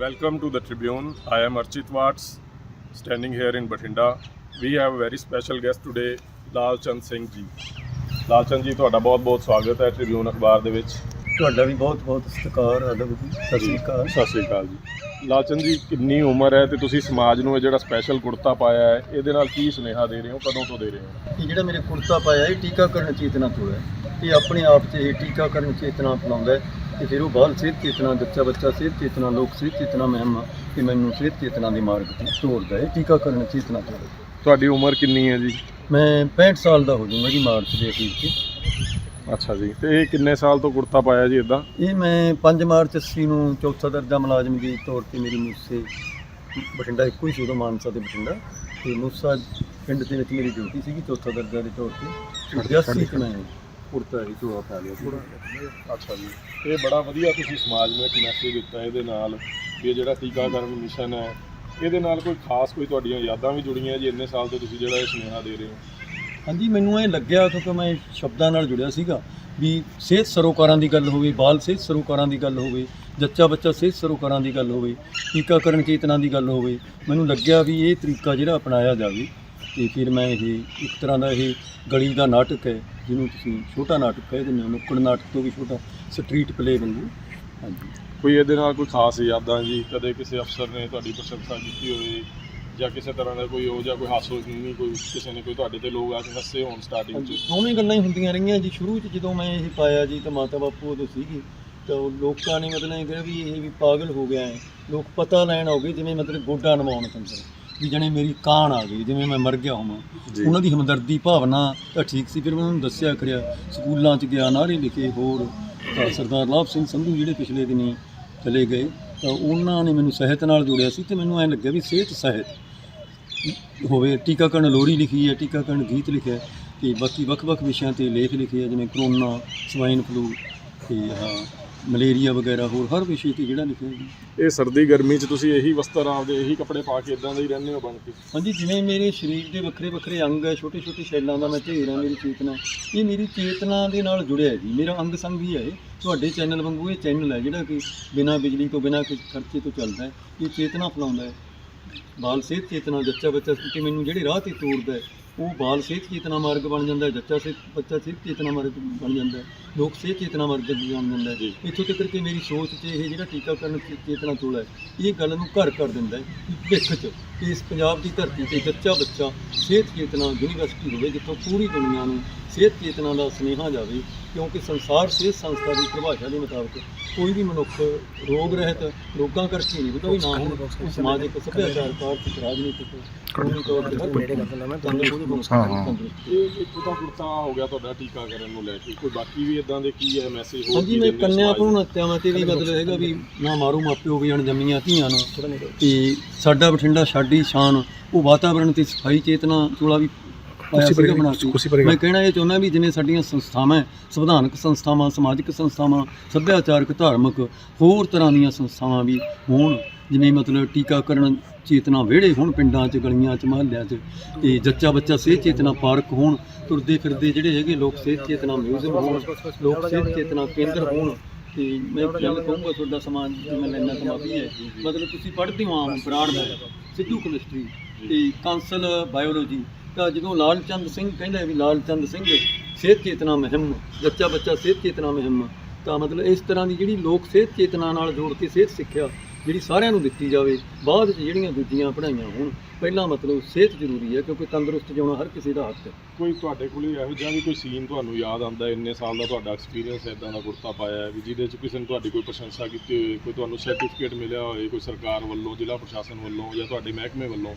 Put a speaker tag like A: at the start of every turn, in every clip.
A: Welcome to the Tribune. I am Archit Watts, standing here in Batinda. We have a very special guest today, Lal Chand Singh ji. Lal Chand ji ਤੁਹਾਡਾ ਬਹੁਤ-ਬਹੁਤ ਸਵਾਗਤ ਹੈ Tribune ਅਖਬਾਰ ਦੇ ਵਿੱਚ।
B: ਤੁਹਾਡਾ ਵੀ ਬਹੁਤ ਬਹੁਤ ਸਤਿਕਾਰ ਅਦਬ ਜੀ। ਸਤਿ ਸ੍ਰੀ ਅਕਾਲ।
A: ਸਤਿ ਸ਼੍ਰੀ ਅਕਾਲ ਜੀ। ਲਾਲ ਚੰਦ ਜੀ ਕਿੰਨੀ ਉਮਰ ਹੈ ਤੇ ਤੁਸੀਂ ਸਮਾਜ ਨੂੰ ਇਹ ਜਿਹੜਾ ਸਪੈਸ਼ਲ ਕੁੜਤਾ ਪਾਇਆ ਹੈ ਇਹਦੇ ਨਾਲ ਕੀ ਸੁਨੇਹਾ ਦੇ ਰਹੇ ਹੋ ਕਦੋਂ ਤੋਂ ਦੇ ਰਹੇ ਹੋ?
B: ਇਹ ਜਿਹੜਾ ਮੇਰੇ ਕੁੜਤਾ ਪਾਇਆ ਇਹ ਟੀਕਾਕਰਨ ਚੇਤਨਾ ਤੋਂ ਹੈ। ਇਹ ਆਪਣੇ ਆਪ 'ਚ ਇਹ ਟੀਕਾਕਰਨ ਚੇਤਨਾ ਅਪਣਾਉਂਦਾ ਹੈ। ਫਿਰ ਉਹ ਬਾਲ ਸਿਹਤ ਚੇਤਨਾ ਬੱਚਾ ਬੱਚਾ ਸਿਹਤ ਚੇਤਨਾ ਲੋਕ ਸਿਹਤ ਚੇਤਨਾ ਮਹਿਮ ਕਿ ਮੈਨੂੰ ਸਿਹਤ ਚੇਤਨਾ ਦੇ ਮਾਰਗ ਤੇ ਤੋਰਦਾ ਹੈ ਟੀਕਾਕਰਨ ਚੇਤਨਾ ਤੋਂ।
A: ਤੁਹਾਡੀ ਉਮਰ ਕਿੰਨੀ ਹੈ ਜੀ?
B: ਮੈਂ 65 ਸਾਲ ਦਾ ਹੋ ਜਾਊਂਗਾ ਜੀ ਮਾਰਚ ਦੇ ਅਖੀਰ 'ਚ।
A: ਅੱਛਾ ਜੀ ਤੇ ਇਹ ਕਿੰਨੇ ਸਾਲ ਤੋਂ ਕੁੜਤਾ ਪਾਇਆ ਜੀ ਇਦਾਂ
B: ਇਹ ਮੈਂ 5 ਮਾਰਚ 80 ਨੂੰ ਚੌਥਾ ਦਰਜਾ ਮੁਲਾਜ਼ਮ ਦੀ ਤੌਰ ਤੇ ਮੇਰੀ ਮੂਸੇ ਬਠਿੰਡਾ ਇੱਕੋ ਹੀ ਸੀ ਉਦੋਂ ਮਾਨਸਾ ਤੇ ਬਠਿੰਡਾ। ਤੇ ਮੂਸਾ ਪਿੰਡ ਦੇ ਵਿੱਚ ਮੇਰੀ ਡਿਊਟੀ ਸੀਗੀ ਚੌਥਾ ਦਰਜਾ ਦੇ ਤੌਰ ਤੇ। 88 ਚ ਮੈਂ। ਕੁੜਤਾ ਹੀ ਚੋਆ ਪਾ ਲਿਆ ਸੀ।
A: ਅੱਛਾ ਜੀ। ਇਹ ਬੜਾ ਵਧੀਆ ਤੁਸੀਂ ਸਮਾਜ ਨੂੰ ਇੱਕ ਮੈਸੇਜ ਦਿੱਤਾ ਇਹਦੇ ਨਾਲ ਵੀ ਇਹ ਜਿਹੜਾ ਟੀਕਾਕਰਨ ਮਿਸ਼ਨ ਹੈ, ਇਹਦੇ ਨਾਲ ਕੋਈ ਖਾਸ ਕੋਈ ਤੁਹਾਡੀਆਂ ਯਾਦਾਂ ਵੀ ਜੁੜੀਆਂ ਜੀ ਇੰਨੇ ਸਾਲ ਤੋਂ ਤੁਸੀਂ ਜਿਹੜਾ ਇਹ ਸੁਨੇਹਾ ਦੇ ਰਹੇ ਹੋ?
B: ਹਾਂਜੀ, ਮੈਨੂੰ ਇਹ ਲੱਗਿਆ ਕਿਉਂਕਿ ਮੈਂ ਸ਼ਬਦਾਂ ਨਾਲ ਜੁੜਿਆ ਸੀਗਾ ਵੀ ਸਿਹਤ ਸਰੋਕਾਰਾਂ ਦੀ ਗੱਲ ਹੋਵੇ, ਬਾਲ ਸਿਹਤ ਸਰੋਕਾਰਾਂ ਦੀ ਗੱਲ ਹੋਵੇ, ਜੱਚਾ ਬੱਚਾ ਸਿਹਤ ਸਰੋਕਾਰਾਂ ਦੀ ਗੱਲ ਹੋਵੇ, ਟੀਕਾਕਰਨ ਚੇਤਨਾ ਦੀ ਗੱਲ ਹੋਵੇ, ਮੈਨੂੰ ਲੱਗਿਆ ਵੀ ਇਹ ਤਰੀਕਾ ਜਿਹੜਾ ਅਪਣਾਇਆ ਜਾਵੇ ਤੇ ਫਿਰ ਮੈਂ ਇਹ ਇੱਕ ਤਰ੍ਹਾਂ ਦਾ ਇਹ ਗਲੀ ਦਾ ਨਾਟਕ ਹੈ ਜਿਹਨੂੰ ਤੁਸੀਂ ਛੋਟਾ ਨਾਟਕ ਕਹਿ ਦਿੰਦੇ ਹੋ ਨੁੱਕੜ ਨਾਟਕ ਤੋਂ ਵੀ ਛੋਟਾ ਸਟਰੀਟ ਪਲੇ ਵਾਂਗੂ ਹਾਂਜੀ।
A: ਕੋਈ ਇਹਦੇ ਨਾਲ ਕੋਈ ਖਾਸ ਯਾਦਾਂ ਜੀ? ਕਦੇ ਕਿਸੇ ਅਫਸਰ ਨੇ ਤੁਹਾਡੀ ਪ੍ਰਸ਼ੰਸਾ ਕੀਤੀ ਹੋਵੇ ਜਾਂ ਕਿਸੇ ਤਰ੍ਹਾਂ ਦਾ ਕੋਈ ਉਹ ਜਾਂ ਕੋਈ ਹਾਸੋ ਨਹੀਂ ਕੋਈ ਕਿਸੇ ਨੇ ਕੋਈ ਤੁਹਾਡੇ ਤੇ ਲੋਕ ਆ ਕੇ ਹੱਸੇ ਹੋਣ ਸਟਾਰਟਿੰਗ 'ਚ?
B: ਦੋਵੇਂ ਗੱਲਾਂ ਹੀ ਹੁੰਦੀਆਂ ਰਹੀਆਂ ਜੀ ਸ਼ੁਰੂ 'ਚ ਜਦੋਂ ਮੈਂ ਇਹ ਪਾਇਆ ਜੀ ਤਾਂ ਮਾਤਾ ਬਾਪੂ ਉਦੋਂ ਸੀਗੀ। ਤਾਂ ਉਹ ਲੋਕਾਂ ਨੇ ਮਤਲਬ ਇਹ ਕਿਹਾ ਵੀ ਇਹ ਵੀ ਪਾਗਲ ਹੋ ਗਿਆ ਹੈ। ਲੋਕ ਪਤਾ ਲੈਣ ਆਉਗੇ ਜਿਵੇਂ ਮਤਲਬ ਗੋਡਾ ਨਵਾਉਣ ਤੰਦਰ ਵੀ ਜਣੇ ਮੇਰੀ ਕਾਣ ਆ ਗਈ ਜਿਵੇਂ ਮੈਂ ਮਰ ਗਿਆ ਹੋਵਾਂ। ਉਹਨਾਂ ਦੀ ਹਮਦਰਦੀ ਭਾਵਨਾ ਤਾਂ ਠੀਕ ਸੀ ਫਿਰ ਮੈਂ ਉਹਨੂੰ ਦੱਸਿਆ ਕਰਿਆ ਸਕੂਲਾਂ 'ਚ ਗਿਆ ਨਾਰੇ ਲਿਖੇ ਹੋਰ ਤਾਂ ਸਰਦਾਰ ਲਾਭ ਸਿੰਘ ਸੰਧੂ ਜਿਹੜੇ ਪਿਛਲੇ ਦਿਨੀ ਚਲੇ ਗਏ ਤਾਂ ਉਹਨਾਂ ਨੇ ਮੈਨੂੰ ਸਾਹਿਤ ਨਾਲ ਜੋੜਿਆ ਸੀ ਤੇ ਮੈਨੂੰ ਐਂ ਲੱਗਿਆ ਵੀ ਸਿਹਤ ਸਾਹਿਤ ਹੋਵੇ ਟੀਕਾਕਰਨ ਲੋਰੀ ਲਿਖੀ ਹੈ ਟੀਕਾਕਰਨ ਗੀਤ ਲਿਖਿਆ ਹੈ ਤੇ ਬਾਕੀ ਵੱਖ-ਵੱਖ ਵਿਸ਼ਿਆਂ ਤੇ ਲੇਖ ਲਿਖੇ ਆ ਜਿਵੇਂ ਕਰੋਨਾ ਸਵਾਈਨ ਫਲੂ ਤੇ ਆਹ ਮਲੇਰੀਆ ਵਗੈਰਾ ਹੋਰ ਹਰ ਵਿਸ਼ੇ ਤੇ ਜਿਹੜਾ ਲਿਖਿਆ ਜੀ
A: ਇਹ ਸਰਦੀ ਗਰਮੀ 'ਚ ਤੁਸੀਂ ਇਹੀ ਵਸਤਰ ਆਪਦੇ ਇਹੀ ਕੱਪੜੇ ਪਾ ਕੇ ਇਦਾਂ ਦੇ ਹੀ ਰਹਿੰਦੇ ਹੋ ਬਣ ਕੇ?
B: ਹਾਂਜੀ ਜਿਵੇਂ ਮੇਰੇ ਸਰੀਰ ਦੇ ਵੱਖਰੇ ਵੱਖਰੇ ਅੰਗ ਹੈ ਛੋਟੇ ਛੋਟੇ ਸੈੱਲਾਂ ਦਾ ਮੈਂ ਢੇਰ ਹਾਂ ਮੇਰੀ ਚੇਤਨਾ। ਇਹ ਮੇਰੀ ਚੇਤਨਾ ਦੇ ਨਾਲ ਜੁੜਿਆ ਹੈ ਜੀ। ਮੇਰਾ ਅੰਗ ਸੰਗ ਹੀ ਹੈ ਇਹ। ਤੁਹਾਡੇ ਚੈਨਲ ਵਾਂਗੂ ਇਹ ਚੈਨਲ ਹੈ ਜਿਹੜਾ ਕਿ ਬਿਨਾਂ ਬਿਜਲੀ ਤੋਂ ਬਿਨਾਂ ਕਿਸੇ ਖਰਚੇ ਤੋਂ ਚੱਲਦਾ ਹੈ। ਇਹ ਚੇਤਨਾ ਫਲਾਉਂਦਾ ਹੈ। ਬਾਲ ਸਿਹਤ ਚੇਤਨਾ ਜੱਚਾ ਬੱਚਾ ਕਿ ਮੈਨੂੰ ਜਿਹੜੇ ਰਾਹ ਤੇ ਤੋਰਦਾ ਹੈ ਉਹ ਬਾਲ ਸਿਹਤ ਚੇਤਨਾ ਮਾਰਗ ਬਣ ਜਾਂਦਾ ਹੈ ਜੱਚਾ ਸਿਹਤ ਬੱਚਾ ਸਿਹਤ ਚੇਤਨਾ ਮਾਰਗ ਬਣ ਜਾਂਦਾ ਹੈ। ਲੋਕ ਸਿਹਤ ਚੇਤਨਾ ਮਾਰਗ ਬਣ ਜਾਂਦਾ ਹੈ।
A: ਜੀ।
B: ਇੱਥੋਂ ਤੱਕ ਕਿ ਮੇਰੀ ਸੋਚ 'ਚ ਇਹ ਜਿਹੜਾ ਟੀਕਾਕਰਨ ਚੇ- ਚੇਤਨਾ ਚੋਲਾ ਹੈ ਇਹ ਗੱਲ ਨੂੰ ਘਰ ਕਰ ਦਿੰਦਾ ਹੈ ਕਿ ਭਿੱਖ 'ਚ ਇਸ ਪੰਜਾਬ ਦੀ ਧਰਤੀ ਤੇ ਜੱਚਾ ਬੱਚਾ ਸਿਹਤ ਚੇਤਨਾ ਯੂਨੀਵਰਸਿਟੀ ਹੋਵੇ ਜਿੱਥੋਂ ਪੂਰੀ ਦੁਨੀਆ ਨੂੰ ਸਿਹਤ ਚੇਤਨਾ ਦਾ ਸੁਨੇਹਾ ਜਾਵੇ ਕਿਉਂਕਿ ਸੰਸਾਰ ਸਿਹਤ ਸੰਸਥਾ ਦੀ ਪਰਿਭਾਸ਼ਾ ਦੇ ਮੁਤਾਬਕ ਕੋਈ ਵੀ ਮਨੁੱਖ ਰੋਗ ਰਹਿਤ ਰੋਗਾਂ ਕਰਕੇ ਨਹੀਂ ਬਤਾ ਵੀ ਨਾ ਹੋਣ ਉਹ ਸਮਾਜਿਕ ਸੱਭਿਆਚਾਰਕ ਆਰਥਿਕ ਰਾਜਨੀਤਿਕ ਕਾਨੂੰਨੀ ਤੌਰ ਤੇ ਹਰ
C: ਹਾਂ, ਹਾਂ।
B: ਤੰਦਰੁਸਤ।
A: ਇਹ ਇੱਕ ਤਾਂ ਕੁੜਤਾ ਹੋ ਗਿਆ ਤੁਹਾਡਾ ਟੀਕਾਕਰਨ ਨੂੰ ਲੈ ਕੇ ਕੋਈ ਬਾਕੀ ਵੀ ਇਦਾਂ ਦੇ ਕੀ ਹੈ ਮੈਸੇਜ ਹੋਰ
B: ਹਾਂਜੀ
A: ਕੀ
B: ਮੈਂ
A: ਦਿੰਦੇ ਹੋ
B: ਕੰਨਿਆ
A: ਸਮਾਜ ਨੂੰ?
B: ਭਰੂਣ ਹੱਤਿਆਵਾਂ ਤੇ ਵੀ ਮਤਲਬ ਹੈਗਾ ਵੀ ਨਾ ਮਾਰੂ ਮਾਪਿਓ ਵੀ ਅਣਜੰਮੀਆਂ ਧੀਆਂ ਨੂੰ। ਤੇ ਸਾਡਾ ਬਠਿੰਡਾ ਸਾਡੀ ਸ਼ਾਨ ਉਹ ਵਾਤਾਵਰਣ ਤੇ ਸਫ਼ਾਈ ਚੇਤਨਾ ਚੋਲਾ ਵੀ ਪਾਇਆ ਸੀਗਾ ਬਣਾ ਕੇ। ਮੈਂ ਕਹਿਣਾ ਇਹ ਚਾਹੁੰਦਾ ਵੀ ਜਿਵੇਂ ਸਾਡੀਆਂ ਸੰਸਥਾਵਾਂ ਹੈ, ਸੰਵਿਧਾਨਕ ਸੰਸਥਾਵਾਂ ਸਮਾਜਿਕ ਸੰਸਥਾਵਾਂ ਸੱਭਿਆਚਾਰਕ ਧਾਰਮਿਕ ਹੋਰ ਤਰ੍ਹਾਂ ਦੀਆਂ ਸੰਸਥਾਵਾਂ ਵੀ ਹੋਣ ਜਿਵੇਂ ਮਤਲਬ ਟੀਕਾਕਰਨ ਚੇਤਨਾ ਵਿਹੜੇ ਹੋਣ ਪਿੰਡਾਂ 'ਚ, ਗਲੀਆਂ 'ਚ, ਮਹੱਲਿਆਂ 'ਚ, ਤੇ ਜੱਚਾ ਬੱਚਾ ਸਿਹਤ ਚੇਤਨਾ ਪਾਰਕ ਹੋਣ, ਤੁਰਦੇ ਫਿਰਦੇ ਜਿਹੜੇ ਹੈਗੇ ਲੋਕ ਸਿਹਤ ਚੇਤਨਾ ਮਿਊਜ਼ੀਅਮ ਹੋਣ, ਲੋਕ ਸਿਹਤ ਚੇਤਨਾ ਕੇਂਦਰ ਹੋਣ, ਤੇ ਮੈਂ ਇੱਕ ਗੱਲ ਕਹੂੰਗਾ ਤੁਹਾਡਾ ਸਮਾਜ ਜਿਵੇਂ ਲੈਣਾ ਕਮਾਦੀ ਹੈ, ਮਤਲਬ ਤੁਸੀਂ ਪੜ੍ਹਦੇ ਹੋ ਆਮ, ਬਰਾੜ ਦਾ, ਸਿੱਧੂ ਕੈਮਿਸਟਰੀ, ਤੇ ਕਾਂਸਲ ਬਾਇਓਲੋਜੀ, ਤਾਂ ਜਦੋਂ ਲਾਲ ਚੰਦ ਸਿੰਘ ਕਹਿੰਦਾ ਵੀ ਲਾਲ ਚੰਦ ਸਿੰਘ ਸਿਹਤ ਚੇਤਨਾ ਮੁਹਿੰਮ, ਜੱਚਾ ਬੱਚਾ ਸਿਹਤ ਚੇਤਨਾ ਮੁਹਿੰਮ, ਤਾਂ ਮਤਲਬ ਇਸ ਤਰ੍ਹਾਂ ਦੀ ਜਿਹੜੀ ਲੋਕ ਸਿਹਤ ਚੇਤਨਾ ਨਾਲ ਜੋੜ ਕੇ ਸਿਹਤ ਸਿੱਖਿਆ ਜਿਹੜੀ ਸਾਰਿਆਂ ਨੂੰ ਦਿੱਤੀ ਜਾਵੇ ਬਾਅਦ 'ਚ ਜਿਹੜੀਆਂ ਦੂਜੀਆਂ ਪੜ੍ਹਾਈਆਂ ਹੋਣ ਪਹਿਲਾਂ ਮਤਲਬ ਸਿਹਤ ਜ਼ਰੂਰੀ ਹੈ ਕਿਉਂਕਿ ਤੰਦਰੁਸਤ ਜਿਉਣਾ ਹਰ ਕਿਸੇ ਦਾ ਹੱਕ ਹੈ।
A: ਕੋਈ ਤੁਹਾਡੇ ਕੋਲ ਇਹੋ ਜਿਹਾ ਵੀ ਕੋਈ ਸੀਨ ਤੁਹਾਨੂੰ ਯਾਦ ਆਉਂਦਾ ਇੰਨੇ ਸਾਲ ਦਾ ਤੁਹਾਡਾ ਐਕਸਪੀਰੀਅੰਸ ਇਦਾਂ ਦਾ ਕੁੜਤਾ ਪਾਇਆ ਹੈ ਵੀ ਜਿਹਦੇ 'ਚ ਕਿਸੇ ਨੇ ਤੁਹਾਡੀ ਕੋਈ ਪ੍ਰਸ਼ੰਸਾ ਕੀਤੀ ਹੋਵੇ ਕੋਈ ਤੁਹਾਨੂੰ ਸਰਟੀਫਿਕੇਟ ਮਿਲਿਆ ਹੋਵੇ ਕੋਈ ਸਰਕਾਰ ਵੱਲੋਂ ਜ਼ਿਲ੍ਹਾ ਪ੍ਰਸ਼ਾਸਨ ਵੱਲੋਂ ਜਾਂ ਤੁਹਾਡੇ ਮਹਿਕਮੇ ਵੱਲੋਂ?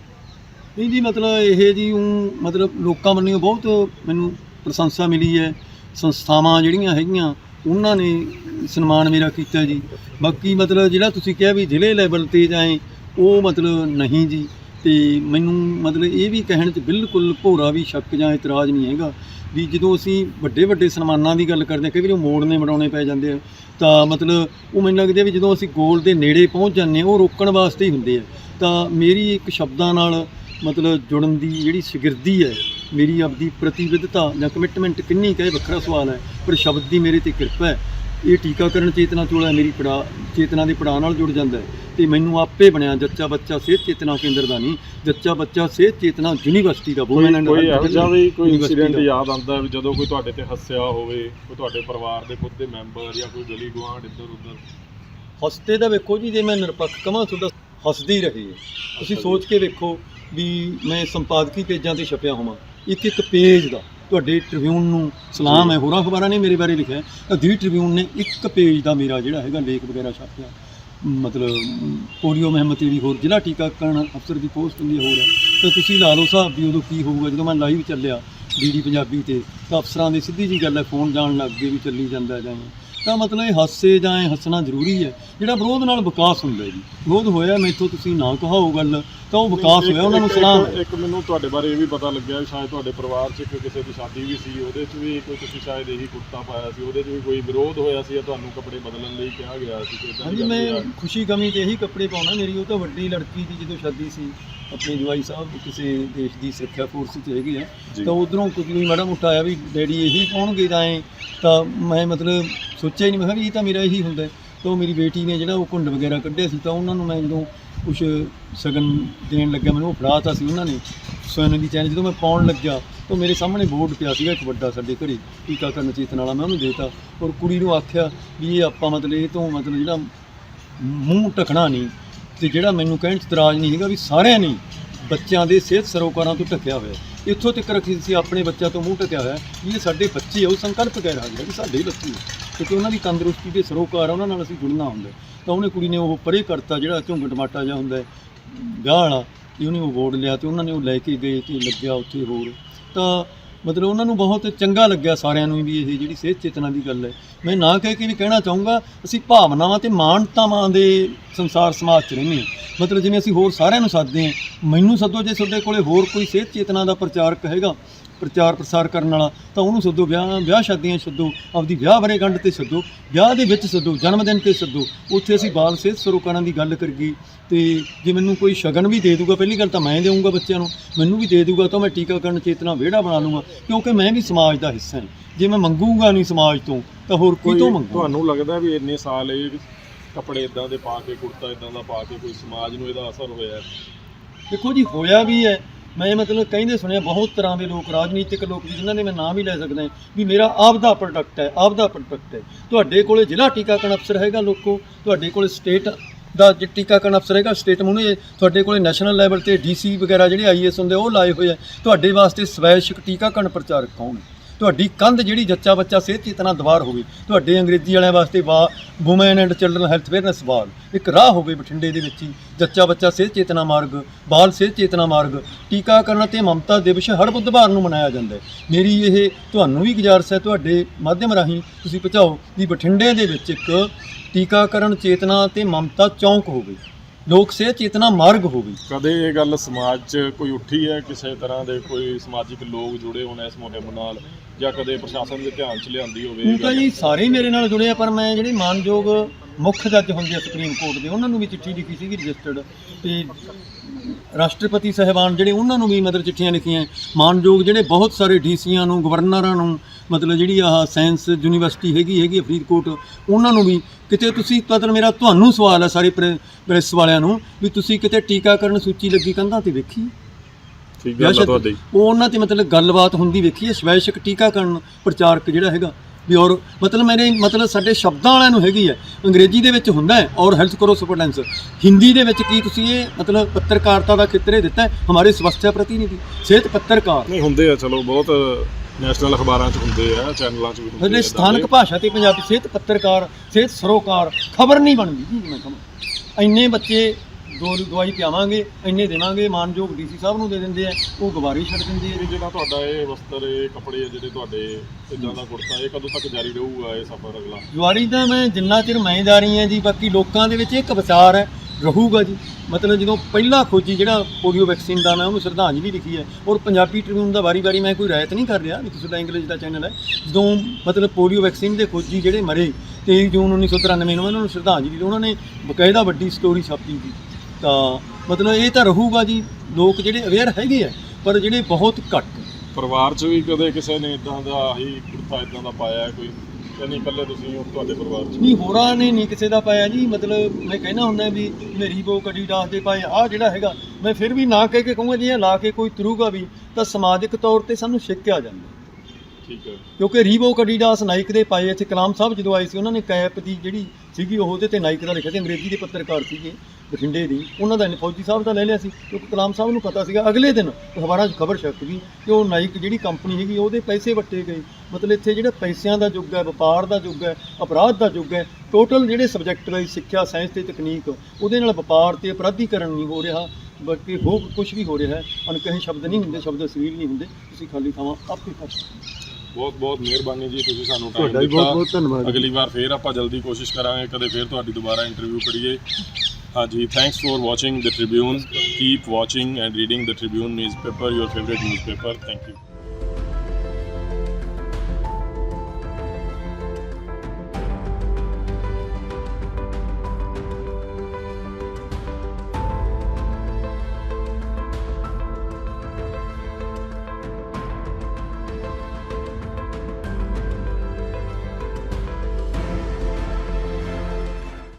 B: ਨਹੀਂ ਜੀ ਮਤਲਬ ਇਹ ਜੀ ਊਂ ਮਤਲਬ ਲੋਕਾਂ ਵੱਲੋਂ ਬਹੁਤ ਮੈਨੂੰ ਪ੍ਰਸ਼ੰਸਾ ਮਿਲੀ ਹੈ ਸੰਸਥਾਵਾਂ ਜਿਹੜੀਆਂ ਹੈਗੀਆਂ ਉਹਨਾਂ ਨੇ ਸਨਮਾਨ ਮੇਰਾ ਕੀਤਾ ਜੀ। ਬਾਕੀ ਮਤਲਬ ਜਿਹੜਾ ਤੁਸੀਂ ਕਿਹਾ ਵੀ ਜ਼ਿਲ੍ਹੇ ਲੈਵਲ ਤੇ ਜਾਏ, ਉਹ ਮਤਲਬ ਨਹੀਂ ਜੀ। ਤੇ ਮੈਨੂੰ ਮਤਲਬ ਇਹ ਵੀ ਕਹਿਣ 'ਚ ਬਿਲਕੁਲ ਭੋਰਾ ਵੀ ਸ਼ੱਕ ਜਾਂ ਇਤਰਾਜ਼ ਨਹੀਂ ਹੈਗਾ ਵੀ ਜਦੋਂ ਅਸੀਂ ਵੱਡੇ ਵੱਡੇ ਸਨਮਾਨਾਂ ਦੀ ਗੱਲ ਕਰਦੇ ਹਾਂ, ਕਈ ਵਾਰੀ ਉਹ ਮੋੜਨੇ ਬਣਾਉਣੇ ਪੈ ਜਾਂਦੇ ਆ, ਤਾਂ ਮਤਲਬ ਉਹ ਮੈਨੂੰ ਲੱਗਦਾ ਵੀ ਜਦੋਂ ਅਸੀਂ ਗੋਲ ਦੇ ਨੇੜੇ ਪਹੁੰਚ ਜਾਂਦੇ ਹਾਂ, ਉਹ ਰੋਕਣ ਵਾਸਤੇ ਹੀ ਹੁੰਦੇ ਆ। ਤਾਂ ਮੇਰੀ ਇੱਕ ਸ਼ਬਦਾਂ ਨਾਲ ਮਤਲਬ ਜੁੜਨ ਦੀ ਜਿਹੜੀ ਸ਼ਗਿਰਦੀ ਹੈ ਮੇਰੀ ਆਪਦੀ ਪ੍ਰਤੀਬੱਧਤਾ ਜਾਂ ਕਮਿਟਮੈਂਟ ਕਿੰਨੀ ਕਹੇ ਵੱਖਰਾ ਸਵਾਲ ਹੈ ਪਰ ਸ਼ਬਦ ਦੀ ਮੇਰੇ ਤੇ ਕਿਰਪਾ ਹੈ ਇਹ ਟੀਕਾਕਰਨ ਚੇਤਨਾ ਚੋਲਾ ਮੇਰੀ ਪੜਾ ਚੇਤਨਾ ਦੇ ਪੜਾਅ ਨਾਲ ਜੁੜ ਜਾਂਦਾ ਹੈ ਤੇ ਮੈਨੂੰ ਆਪੇ ਬਣਿਆ ਜੱਚਾ ਬੱਚਾ ਸਿਹਤ ਚੇਤਨਾ ਕੇਂਦਰ ਦਾ ਨਹੀਂ ਜੱਚਾ ਬੱਚਾ ਸਿਹਤ ਚੇਤਨਾ ਯੂਨੀਵਰਸਿਟੀ ਦਾ Women and
A: ਕੋਈ ਇਹੋ ਜਿਹਾ ਵੀ ਕੋਈ ਇਨਸੀਡੈਂਟ। ਯਾਦ ਆਉਂਦਾ ਵੀ ਜਦੋਂ ਕੋਈ ਤੁਹਾਡੇ ਤੇ ਹੱਸਿਆ ਹੋਵੇ ਕੋਈ ਤੁਹਾਡੇ ਪਰਿਵਾਰ ਦੇ ਖੁਦ ਦੇ ਮੈਂਬਰ ਜਾਂ ਕੋਈ ਗਲੀ ਗੁਆਂਢ ਇੱਧਰ ਉੱਧਰ
B: ਹੱਸਦੇ ਦਾ ਵੇਖੋ ਜੀ ਜੇ ਮੈਂ ਨਿਰਪੱਖ ਕਮਾਂ ਤੁਹਾਡਾ ਹੱਸਦੇ ਹੀ ਰਹੇ ਤੁਸੀਂ। ਸੋਚ ਕੇ ਵੇਖੋ ਵੀ ਮੈਂ ਸੰਪਾਦਕੀ ਪੇਜਾਂ ਤੇ ਛਪਿਆ ਹੋਵਾਂ ਇੱਕ ਇੱਕ ਪੇਜ ਦਾ। ਤੁਹਾਡੇ ਟ੍ਰਿਬਿਊਨ ਨੂੰ ਸਲਾਮ ਹੈ। ਹੋਰਾਂ ਅਖਬਾਰਾਂ ਨੇ ਮੇਰੇ ਬਾਰੇ ਲਿਖਿਆ ਹੈ, ਤਾਂ ਦੀ ਟ੍ਰਿਬਿਊਨ ਨੇ ਇੱਕ ਪੇਜ ਦਾ ਮੇਰਾ ਜਿਹੜਾ ਹੈਗਾ ਲੇਖ ਵਗੈਰਾ ਛਾਪਿਆ। ਮਤਲਬ ਪੋਲੀਓ ਮਹਿਮਤੀ ਵੀ ਹੋਰ ਜ਼ਿਲ੍ਹਾ ਟੀਕਾਕਰਨ ਅਫਸਰ ਦੀ ਪੋਸਟ ਹੁੰਦੀ ਹੋਰ ਹੈ। ਤਾਂ ਤੁਸੀਂ ਲਾ ਲਓ ਹਿਸਾਬ ਵੀ ਉਦੋਂ ਕੀ ਹੋਊਗਾ? ਜਦੋਂ ਮੈਂ ਲਾਈਵ ਚੱਲਿਆ ਡੀਡੀ ਪੰਜਾਬੀ ਤੇ ਤਾਂ ਅਫਸਰਾਂ ਦੀ ਸਿੱਧੀ ਜੀ ਗੱਲ ਹੈ ਫੋਨ ਜਾਣ ਲੱਗ ਗਏ ਵੀ ਚੱਲੀ ਜਾਂਦਾ ਜਾਂ। ਤਾਂ ਮਤਲਬ ਇਹ ਹਾਸੇ ਜਾਂ ਇਹ ਹੱਸਣਾ ਜ਼ਰੂਰੀ ਹੈ। ਜਿਹੜਾ ਵਿਰੋਧ ਨਾਲ ਵਿਕਾਸ ਹੁੰਦਾ ਹੈ ਜੀ। ਵਿਰੋਧ ਹੋਇਆ ਮੈਥੋਂ ਤੁਸੀਂ ਨਾ ਕਹਾਓ ਗੱਲ ਤਾਂ ਉਹ ਵਿਕਾਸ ਹੋਇਆ ਉਹਨਾਂ ਨੂੰ ਸਲਾਮ
A: ਇੱਕ- ਇੱਕ ਮੈਨੂੰ ਤੁਹਾਡੇ ਬਾਰੇ ਇਹ ਵੀ ਪਤਾ ਲੱਗਿਆ ਵੀ ਸ਼ਾਇਦ ਤੁਹਾਡੇ ਪਰਿਵਾਰ 'ਚ ਇੱਕ ਕਿਸੇ ਦੀ ਸ਼ਾਦੀ ਵੀ ਸੀ ਉਹਦੇ 'ਚ ਵੀ ਕੋਈ ਤੁਸੀਂ ਸ਼ਾਇਦ ਇਹੀ ਕੁੜਤਾ ਪਾਇਆ ਸੀ ਉਹਦੇ 'ਚ ਵੀ ਕੋਈ ਵਿਰੋਧ ਹੋਇਆ ਸੀ ਜਾਂ ਤੁਹਾਨੂੰ ਕੱਪੜੇ ਬਦਲਣ ਲਈ ਕਿਹਾ ਗਿਆ ਸੀ ਕੋਈ ਏਦਾਂ ਦੀ
B: ਹਾਂਜੀ ਮੈਂ? ਖੁਸ਼ੀ ਕਮੀ ਤੇ ਇਹੀ ਕੱਪੜੇ ਪਾਉਣਾ ਮੇਰੀ ਉਹ ਤਾਂ ਵੱਡੀ ਲੜਕੀ ਦੀ ਜਦੋਂ ਸ਼ਾਦੀ ਸੀ। ਆਪਣੇ ਜਵਾਈ ਸਾਹਿਬ ਕਿਸੇ ਦੇਸ਼ ਦੀ ਸੁਰੱਖਿਆ ਫੋਰਸ 'ਚ ਹੈਗੇ ਆ। ਤਾਂ ਉਧਰੋਂ ਕੁਝ ਵੀ ਮਾੜਾ ਮੋਟਾ ਆਇਆ ਵੀ ਡੈਡੀ ਇਹੀ ਪਾਉਣਗੇ ਤਾਂ ਐ ਤਾਂ ਮੈਂ ਮਤਲਬ ਸੋਚਿਆ ਹੀ ਨਹੀਂ ਮੈਂ ਕਿਹਾ ਵੀ ਇਹ ਤਾਂ ਮੇਰਾ ਇਹੀ ਹੁੰਦਾ। ਤਾਂ ਉਹ ਮੇਰੀ ਬੇਟੀ ਨੇ ਜਿਹੜਾ ਉਹ ਕੁੰਡ ਵਗੈਰਾ ਕੱਢਿਆ ਸੀ ਤਾਂ ਉਹਨਾਂ ਨੂੰ ਮੈਂ ਜਦੋਂ ਕੁਝ ਸਗਨ ਦੇਣ ਲੱਗਿਆ ਮੈਨੂੰ ਉਹ ਫੜਾਤਾ ਸੀ ਉਹਨਾਂ ਨੇ ਸੋਨ ਦੀ ਚੈਨ ਜਦੋਂ ਮੈਂ ਪਾਉਣ ਲੱਗਿਆ ਤਾਂ ਮੇਰੇ ਸਾਹਮਣੇ ਬੋਰਡ ਪਿਆ ਸੀਗਾ ਇੱਕ ਵੱਡਾ ਸਾਡੇ ਘਰੇ ਟੀਕਾਕਰਨ ਚੇਤਨ ਵਾਲਾ ਮੈਂ ਉਹਨੂੰ ਦੇਤਾ ਔਰ ਕੁੜੀ ਨੂੰ ਆਖਿਆ ਵੀ ਇਹ ਆਪਾਂ ਮਤਲਬ ਇਹ ਤੋਂ ਮਤਲਬ ਜਿਹੜਾ ਮੂੰਹ ਟਕਣਾ ਨਹੀਂ ਤੇ ਜਿਹੜਾ ਮੈਨੂੰ ਕਹਿਣ ਚ ਇਤਰਾਜ਼ ਨਹੀਂ ਹੈਗਾ ਵੀ ਸਾਰਿਆਂ ਨੇ ਬੱਚਿਆਂ ਦੇ ਸਿਹਤ ਸਰੋਕਾਰਾਂ ਤੋਂ ਢੱਕਿਆ ਹੋਇਆ ਇੱਥੋਂ ਤੱਕ ਰੱਖੀ ਸੀ ਆਪਣੇ ਬੱਚਿਆਂ ਤੋਂ ਮੂੰਹ ਢੱਕਿਆ ਹੋਇਆ ਹੈ ਇਹ ਸਾਡੇ ਬੱਚੇ ਆ, ਉਹ ਸੰਕਲਪ ਕਹਿ ਰਿਹਾ ਹੈ ਕਿ ਸਾਡੇ ਹੀ ਬੱਚੇ ਆ। ਕਿਉਂਕਿ ਉਹਨਾਂ ਦੀ ਤੰਦਰੁਸਤੀ ਦੇ ਸਰੋਕਾਰ ਆ, ਉਹਨਾਂ ਨਾਲ ਅਸੀਂ ਜੁੜਨਾ ਹੁੰਦਾ ਤਾਂ ਉਹਨੇ ਕੁੜੀ ਨੇ ਉਹ ਪਰੇ ਕਰਤਾ ਜਿਹੜਾ ਝੁੰਗ ਟਮਾਟਾ ਜਿਹਾ ਹੁੰਦਾ ਗਾਹ ਵਿਆਹ ਵਾਲਾ ਉਹਨੇ ਉਹ ਵੋਟ ਲਿਆ ਤੇ ਉਹਨਾਂ ਨੇ ਉਹ ਲੈ ਕੇ ਗਏ ਤੇ ਲੱਗਿਆ ਉੱਥੇ ਹੋਰ। ਤਾਂ ਮਤਲਬ ਉਹਨਾਂ ਨੂੰ ਬਹੁਤ ਚੰਗਾ ਲੱਗਿਆ ਸਾਰਿਆਂ ਨੂੰ ਵੀ ਇਹ ਜਿਹੜੀ ਸਿਹਤ ਚੇਤਨਾ ਦੀ ਗੱਲ ਹੈ। ਮੈਂ ਨਾ ਕਹਿ ਕੇ ਵੀ ਕਹਿਣਾ ਚਾਹੂੰਗਾ, ਅਸੀਂ ਭਾਵਨਾਵਾਂ ਤੇ ਮਾਨਤਾਵਾਂ ਦੇ ਸੰਸਾਰ ਸਮਾਜ 'ਚ ਰਹਿੰਦੇ ਹਾਂ। ਮਤਲਬ ਜਿਵੇਂ ਅਸੀਂ ਹੋਰ ਸਾਰਿਆਂ ਨੂੰ ਸੱਦਦੇ ਹਾਂ, ਮੈਨੂੰ ਸੱਦੋ ਜੇ ਤੁਹਾਡੇ ਕੋਲੇ ਹੋਰ ਕੋਈ ਸਿਹਤ ਚੇਤਨਾ ਦਾ ਪ੍ਰਚਾਰਕ ਹੈਗਾ ਪ੍ਰਚਾਰ ਪ੍ਰਸਾਰ ਕਰਨ ਵਾਲਾ ਤਾਂ ਉਹਨੂੰ ਸੱਦੋ ਵਿਆਹ ਵਿਆਹ ਸ਼ਾਦੀਆਂ ਸੱਦੋ ਆਪਦੀ ਵਿਆਹ ਵਰੇਗੰਢ ਤੇ ਸੱਦੋ ਵਿਆਹ ਦੇ ਵਿੱਚ ਸੱਦੋ ਜਨਮ ਦਿਨ ਤੇ ਸੱਦੋ ਉੱਥੇ ਅਸੀਂ ਬਾਲ ਸਿਹਤ ਸਰੋਕਾਰਾਂ ਦੀ ਗੱਲ ਕਰੀਏ ਤੇ ਜੇ ਮੈਨੂੰ ਕੋਈ ਸ਼ਗਨ ਵੀ ਦੇ ਦੂਗਾ ਪਹਿਲੀ ਗੱਲ ਤਾਂ ਮੈਂ ਦੇਵਾਂਗਾ ਬੱਚਿਆਂ ਨੂੰ ਮੈਨੂੰ ਵੀ ਦੇ ਦੂਗਾ ਤਾਂ ਮੈਂ ਟੀਕਾਕਰਨ ਚੇਤਨਾ ਵਿਹੜਾ ਬਣਾ ਲੂੰਗਾ ਕਿਉਂਕਿ ਮੈਂ ਵੀ ਸਮਾਜ ਦਾ ਹਿੱਸਾ ਹਾਂ ਜੇ ਮੈਂ ਮੰਗੂਗਾ ਨਹੀਂ ਸਮਾਜ ਤੋਂ ਤਾਂ ਹੋਰ ਕੀ ਤੋਂ
A: ਕੋਈ
B: ਮੰਗੂ
A: ਤੁਹਾਨੂੰ ਲੱਗਦਾ ਵੀ ਇੰਨੇ ਸਾਲ ਇਹ ਕੱਪੜੇ ਇਦਾਂ ਦੇ ਪਾ ਕੇ ਕੁੜਤਾ ਇਦਾਂ ਦਾ ਪਾ ਕੇ ਕੋਈ ਸਮਾਜ ਨੂੰ ਇਹਦਾ ਅਸਰ ਹੋਇਆ?
B: ਦੇਖੋ ਜੀ ਹੋਇਆ ਵੀ ਹੈ ਮੈਂ ਮਤਲਬ ਕਹਿੰਦੇ ਸੁਣਿਆ ਬਹੁਤ ਤਰ੍ਹਾਂ ਦੇ ਲੋਕ, ਰਾਜਨੀਤਿਕ ਲੋਕ ਵੀ ਜਿਨ੍ਹਾਂ ਦੇ ਮੈਂ ਨਾਮ ਹੀ ਲੈ ਸਕਦਾ ਵੀ ਮੇਰਾ ਆਪ ਦਾ ਪ੍ਰੋਡਕਟ ਹੈ ਆਪ ਦਾ ਪ੍ਰੋਡਕਟ ਹੈ। ਤੁਹਾਡੇ ਕੋਲੇ ਜ਼ਿਲ੍ਹਾ ਟੀਕਾਕਰਨ ਅਫਸਰ ਹੈਗਾ ਲੋਕੋ, ਤੁਹਾਡੇ ਕੋਲੇ ਸਟੇਟ ਦਾ ਜੇ ਟੀਕਾਕਰਨ ਅਫਸਰ ਹੈਗਾ ਸਟੇਟ ਮੁਨੇ ਤੁਹਾਡੇ ਕੋਲੇ ਨੈਸ਼ਨਲ ਲੈਵਲ ਤੇ ਡੀਸੀ ਵਗੈਰਾ ਜਿਹੜੇ ਆਈਐਸ ਹੁੰਦੇ ਉਹ ਲਾਏ ਹੋਏ ਆ। ਤੁਹਾਡੇ ਵਾਸਤੇ ਸਵੈਸ਼ਿਕ ਟੀਕਾਕਰਨ ਪ੍ਰਚਾਰਕ ਕੌਣ ਹੈ? ਤੁਹਾਡੀ ਕੰਧ ਜਿਹੜੀ ਜੱਚਾ ਬੱਚਾ ਸਿਹਤ ਚੇਤਨਾ ਦੀਵਾਰ ਹੋਵੇ, ਤੁਹਾਡੇ ਅੰਗਰੇਜ਼ੀ ਵਾਲਿਆਂ ਵਾਸਤੇ women and children health awareness ਵਾਰ, ਇੱਕ ਰਾਹ ਹੋਵੇ ਬਠਿੰਡੇ ਦੇ ਵਿੱਚ ਹੀ, ਜੱਚਾ ਬੱਚਾ ਸਿਹਤ ਚੇਤਨਾ ਮਾਰਗ, ਬਾਲ ਸਿਹਤ ਚੇਤਨਾ ਮਾਰਗ, ਟੀਕਾਕਰਨ ਅਤੇ ਮਮਤਾ ਦਿਵਸ ਹਰ ਬੁੱਧਵਾਰ ਨੂੰ ਮਨਾਇਆ ਜਾਂਦਾ ਹੈ। ਮੇਰੀ ਇਹ ਤੁਹਾਨੂੰ ਵੀ ਗੁਜ਼ਾਰਿਸ਼ ਹੈ, ਤੁਹਾਡੇ ਮਾਧਿਅਮ ਰਾਹੀਂ ਤੁਸੀਂ ਪਹੁੰਚਾਓ ਵੀ ਬਠਿੰਡੇ ਦੇ ਵਿੱਚ ਇੱਕ ਟੀਕਾਕਰਨ ਚੇਤਨਾ ਤੇ ਮਮਤਾ ਚੌਂਕ ਹੋਵੇ। ਲੋਕ ਸਿਹਤ ਚੇਤਨਾ ਮਾਰਗ ਹੋਵੇ।
A: ਕਦੇ ਇਹ ਗੱਲ ਸਮਾਜ 'ਚ ਕੋਈ ਉੱਠੀ ਹੈ? ਕਿਸੇ ਤਰ੍ਹਾਂ ਦੇ ਕੋਈ ਸਮਾਜਿਕ ਲੋਕ ਜੁੜੇ ਹੋਣ ਇਸ ਮੁਹਿੰਮ ਨਾਲ ਜਾਂ ਕਦੇ ਪ੍ਰਸ਼ਾਸਨ ਦੇ ਧਿਆਨ 'ਚ ਲਿਆਂਦੀ ਹੋਵੇ
B: ਤਾਂ? ਜੀ ਸਾਰੇ ਮੇਰੇ ਨਾਲ ਜੁੜੇ ਆ ਪਰ ਮੈਂ ਜਿਹੜੇ ਮਾਨਯੋਗ ਮੁੱਖ ਜੱਜ ਹੁੰਦੇ ਆ ਸੁਪਰੀਮ ਕੋਰਟ ਦੇ ਉਹਨਾਂ ਨੂੰ ਵੀ ਚਿੱਠੀ ਲਿਖੀ ਸੀਗੀ ਰਜਿਸਟਰਡ ਤੇ ਰਾਸ਼ਟਰਪਤੀ ਸਾਹਿਬਾਨ ਜਿਹੜੇ ਉਹਨਾਂ ਨੂੰ ਵੀ ਮਤਲਬ ਚਿੱਠੀਆਂ ਲਿਖੀਆਂ। ਮਾਨਯੋਗ ਜਿਹੜੇ ਬਹੁਤ ਸਾਰੇ ਡੀਸੀਆਂ ਨੂੰ ਗਵਰਨਰਾਂ ਨੂੰ ਮਤਲਬ ਜਿਹੜੀ ਆਹ ਸਾਇੰਸ ਯੂਨੀਵਰਸਿਟੀ ਹੈਗੀ ਹੈਗੀ ਆ ਫਰੀਦਕੋਟ ਉਹਨਾਂ ਨੂੰ ਵੀ ਕਿਤੇ ਤੁਸੀਂ ਮਤਲਬ ਮੇਰਾ ਤੁਹਾਨੂੰ ਸਵਾਲ ਹੈ ਸਾਰੇ ਪ੍ਰੈ- ਪ੍ਰੈਸ ਵਾਲਿਆਂ ਨੂੰ ਵੀ ਤੁਸੀਂ ਕਿਤੇ ਟੀਕਾਕਰਨ ਸੂਚੀ ਲੱਗੀ ਕੰਧਾਂ ਤੇ ਵੇਖੀ?
A: ਠੀਕ ਗੱਲ ਤੁਹਾਡੀ।
B: ਉਹ ਉਹਨਾਂ ਤੇ ਮਤਲਬ ਗੱਲਬਾਤ ਹੁੰਦੀ ਵੇਖੀ ਹੈ ਸਵੈਸ਼ਿਕ ਟੀਕਾਕਰਨ ਪ੍ਰਚਾਰਕ ਜਿਹੜਾ ਹੈਗਾ ਵੀ ਔਰ ਮਤਲਬ ਮੇਰੇ ਮਤਲਬ ਸਾਡੇ ਸ਼ਬਦਾਂ ਵਾਲਿਆਂ ਨੂੰ ਹੈਗੀ ਹੈ ਅੰਗਰੇਜ਼ੀ ਦੇ ਵਿੱਚ ਹੁੰਦਾ ਹੈ ਔਰ ਹੈਲਥ ਕਰੋਸਪੋਡੈਂਸ ਹਿੰਦੀ ਦੇ ਵਿੱਚ ਕੀ ਤੁਸੀਂ ਇਹ ਮਤਲਬ ਪੱਤਰਕਾਰਤਾ ਦਾ ਖੇਤਰ ਇਹ ਦਿੱਤਾ ਹੈ? ਹਮਾਰੇ ਸਵਸਥਿਆ ਪ੍ਰਤੀਨਿਧੀ ਸਿਹਤ ਪੱਤਰਕਾਰ।
A: ਨਹੀਂ ਹੁੰਦੇ ਆ ਚਲੋ ਬਹੁਤ ਨੈਸ਼ਨਲ ਅਖਬਾਰਾਂ 'ਚ ਹੁੰਦੇ ਆ ਚੈਨਲਾਂ 'ਚ ਵੀ ਹੁੰਦੇ ਆ
B: ਸਥਾਨਕ। ਭਾਸ਼ਾ ਤੇ ਪੰਜਾਬੀ ਸਿਹਤ ਪੱਤਰਕਾਰ ਸਿਹਤ ਸਰੋਕਾਰ ਖਬਰ ਨਹੀਂ ਬਣਦੀ। ਜੀ ਮੈਂ ਕਹਾਂ ਇੰਨੇ ਬੱਚੇ ਦੋ ਦਵਾਈ ਪਿਆਵਾਂਗੇ ਇੰਨੇ ਦੇਵਾਂਗੇ ਮਾਨਯੋਗ ਡੀਸੀ ਸਾਹਿਬ ਨੂੰ ਦੇ ਦਿੰਦੇ ਆ ਉਹ ਗਵਾਰੀ ਛੱਡ ਦਿੰਦੇ ਆ।
A: ਜਿਹੜਾ ਤੁਹਾਡਾ ਇਹ ਵਸਤਰ ਇਹ ਕੱਪੜੇ ਜਿਹੜੇ ਤੁਹਾਡੇ ਇਦਾਂ ਦਾ ਕੁੜਤਾ ਇਹ ਕਦੋਂ ਤੱਕ ਜਾਰੀ ਰਹੂਗਾ ਇਹ ਸਫ਼ਰ ਅਗਲਾ?
B: ਜਵਾਰੀ ਤਾਂ ਮੈਂ ਜਿੰਨਾ ਚਿਰ ਮੈਂ ਜਾ ਰਹੀ ਹਾਂ ਜੀ ਬਾਕੀ ਲੋਕਾਂ ਦੇ ਵਿੱਚ ਇੱਕ ਵਿਚਾਰ ਹੈ ਰਹੂਗਾ ਜੀ। ਮਤਲਬ ਜਦੋਂ ਪਹਿਲਾ ਖੋਜੀ ਜਿਹੜਾ ਪੋਲੀਓ ਵੈਕਸੀਨ ਦਾ ਮੈਂ ਉਹਨੂੰ ਸ਼ਰਧਾਂਜਲੀ ਲਿਖੀ ਹੈ। ਔਰ ਪੰਜਾਬੀ ਟ੍ਰਿਬਿਊਨ ਦਾ ਵਾਰੀ-ਵਾਰੀ ਮੈਂ ਕੋਈ ਰਾਇਤ ਨਹੀਂ ਕਰ ਰਿਹਾ ਵੀ ਕਿਸੇ ਦਾ ਇੰਗਲਿਸ਼ ਦਾ ਚੈਨਲ ਹੈ। ਜਦੋਂ ਮਤਲਬ ਪੋਲੀਓ ਵੈਕਸੀਨ ਦੇ ਖੋਜੀ ਜਿਹੜੇ ਮਰੇ 23 ਜੂਨ 1993 ਨੂੰ, ਉਹਨਾਂ ਨੂੰ ਸ਼ਰਧਾਂਜਲੀ ਉਹਨਾਂ ਨੇ ਬਕਾਇਦਾ ਵੱਡੀ ਸਟੋਰੀ ਛਾਪੀ ਸੀ ਤਾਂ ਮਤਲਬ ਇਹ ਤਾਂ ਰਹੂਗਾ ਜੀ। ਲੋਕ ਜਿਹੜੇ ਅਵੇਅਰ ਹੈਗੇ ਆ, ਪਰ ਜਿਹੜੇ ਬਹੁਤ ਘੱਟ।
A: ਪਰਿਵਾਰ 'ਚ ਵੀ ਕਦੇ ਕਿਸੇ ਨੇ ਇਦਾਂ ਦਾ ਹੀ ਕੁੜਤਾ ਇਦਾਂ ਦਾ ਪਾਇਆ, ਕੋਈ ਯਾਨੀ ਇਕੱਲੇ ਤੁਸੀਂ ਹੋ ਤੁਹਾਡੇ ਪਰਿਵਾਰ 'ਚ?
B: ਨਹੀਂ ਹੋਰਾਂ ਨੇ ਨਹੀਂ ਕਿਸੇ ਦਾ ਪਾਇਆ ਜੀ। ਮਤਲਬ ਮੈਂ ਕਹਿਣਾ ਹੁੰਦਾ ਵੀ ਮੇਰੀ ਬੋ ਕਡੀਡਾਸ ਦੇ ਪਾਏ ਆ ਜਿਹੜਾ ਹੈਗਾ ਮੈਂ ਫਿਰ ਵੀ ਨਾ ਕਹਿ ਕੇ ਕਹੂੰਗਾ ਜੀ ਇਹ ਲਾ ਕੇ ਕੋਈ ਤਰੂਗਾ ਵੀ ਤਾਂ ਸਮਾਜਿਕ ਤੌਰ ਤੇ ਸਾਨੂੰ ਛਿੱਕਿਆ ਜਾਂਦਾ।
A: ਠੀਕ ਹੈ।
B: ਕਿਉਂਕਿ ਰੀਬੋਕ ਅਡੀਡਾਸ ਨਾਈਕ ਦੇ ਪਾਏ ਇੱਥੇ ਕਲਾਮ ਸਾਹਿਬ ਜਦੋਂ ਆਏ ਸੀ ਉਹਨਾਂ ਨੇ ਕੈਪ ਦੀ ਜਿਹੜੀ ਸੀਗੀ ਉਹ ਉਹਦੇ ਤੇ ਨਾਈਕ ਦਾ ਲਿਖਿਆ ਸੀ ਅੰਗਰੇਜ਼ੀ ਦੇ ਪੱਤਰਕਾਰ ਸੀਗੇ ਬਠਿੰਡੇ ਦੀ। ਉਹਨਾਂ ਦਾ ਫੌਜੀ ਸਾਹਿਬ ਦਾ ਲੈ ਲਿਆ ਸੀ ਕਿਉਂਕਿ ਕਲਾਮ ਸਾਹਿਬ ਨੂੰ ਪਤਾ ਸੀਗਾ ਅਗਲੇ ਦਿਨ ਅਖਬਾਰਾਂ 'ਚ ਖਬਰ ਛਪ ਗਈ ਕਿ ਉਹ ਨਾਈਕ ਜਿਹੜੀ ਕੰਪਨੀ ਹੈਗੀ ਉਹਦੇ ਪੈਸੇ ਵੱਟੇ ਗਏ। ਮਤਲਬ ਇੱਥੇ ਜਿਹੜਾ ਪੈਸਿਆਂ ਦਾ ਯੁੱਗ ਹੈ ਵਪਾਰ ਦਾ ਯੁੱਗ ਹੈ ਅਪਰਾਧ ਦਾ ਯੁੱਗ ਹੈ ਟੋਟਲ ਜਿਹੜੇ ਸਬਜੈਕਟ ਵਾਈਜ਼ ਸਿੱਖਿਆ ਸਾਇੰਸ ਤੇ ਤਕਨੀਕ ਉਹਦੇ ਨਾਲ ਵਪਾਰ ਤੇ ਅਪਰਾਧੀਕਰਨ ਨਹੀਂ ਹੋ ਰਿਹਾ ਬਲਕਿ ਹੋ ਕੁਝ ਵੀ ਹੋ ਰਿਹਾ ਹੈ। ਅਣਕਹੇ ਸ਼ਬਦ ਨਹੀਂ ਹੁੰਦੇ ਸ਼ਬਦ ਅਸ਼ਲੀਲ ਨਹੀਂ ਹੁੰਦੇ ਤੁਸੀਂ ਖਾਲੀ ਥਾਵਾਂ ਆਪੇ ਕਰ।
A: ਬਹੁਤ ਬਹੁਤ ਮਿਹਰਬਾਨੀ ਜੀ ਤੁਸੀਂ ਸਾਨੂੰ ਟਾਈਮ
B: ਤੁਹਾਡਾ ਵੀ
A: ਦਿੱਤਾ।
B: ਬਹੁਤ ਬਹੁਤ ਧੰਨਵਾਦ
A: ਅਗਲੀ ਵਾਰ ਫੇਰ ਆਪਾਂ ਜਲਦੀ ਕੋਸ਼ਿਸ਼ ਕਰਾਂਗੇ ਕਦੇ ਫੇਰ ਤੁਹਾਡੀ ਦੁਬਾਰਾ ਇੰਟਰਵਿਊ ਕਰੀਏ। ਹਾਂਜੀ thanks for watching the Tribune keep watching and reading the Tribune newspaper your favourite newspaper thank you